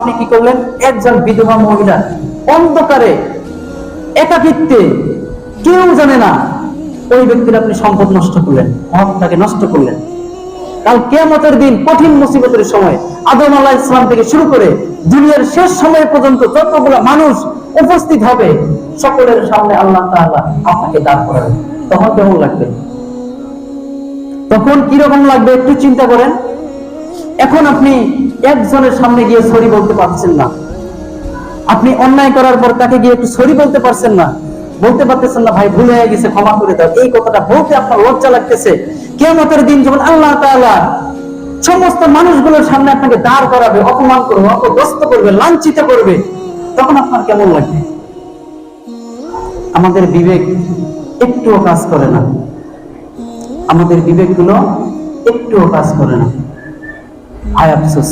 আপনি কি করলেন? একজন বিধবা মহিলা, অন্ধকারে, একাকিত্বে, কেউ জানে না, ওই ব্যক্তির আপনি সম্পদ নষ্ট করলেন হকটাকে নষ্ট করলেন। কাল কেয়ামতের দিন কঠিন মুসিবতের সময় আদম আলাহ ইসলাম থেকে শুরু করে দুনিয়ার শেষ সময় পর্যন্ত যতগুলো মানুষ উপস্থিত হবে, সকলের সামনে আল্লাহ আপনাকে দাঁড় করাবে তখন কেমন লাগবে? তখন কীরকম লাগবে একটু চিন্তা করেন। এখন আপনি একজনের সামনে গিয়ে সরি বলতে পারছেন না। আপনি অন্যায় করার পর তাকে গিয়ে একটু সরি বলতে পারছেন না। বলতে পারতেছেন না, ভাই, ভুল হয়ে গেছে, ক্ষমা করে দাও। এই কথাটা বলতে আপনার লজ্জা লাগতেছে। কেমতের দিন যখন আল্লাহ তাআলা সমস্ত মানুষগুলোর সামনে আপনাকে দাঁড় করাবে, অপমান করবে অপগ্রস্ত করবে, লাঞ্ছিত করবে, তখন আপনার কেমন লাগবে? আমাদের বিবেক একটুও কাজ করে না। আমাদের বিবেকগুলো একটুও কাজ করে না। I am sus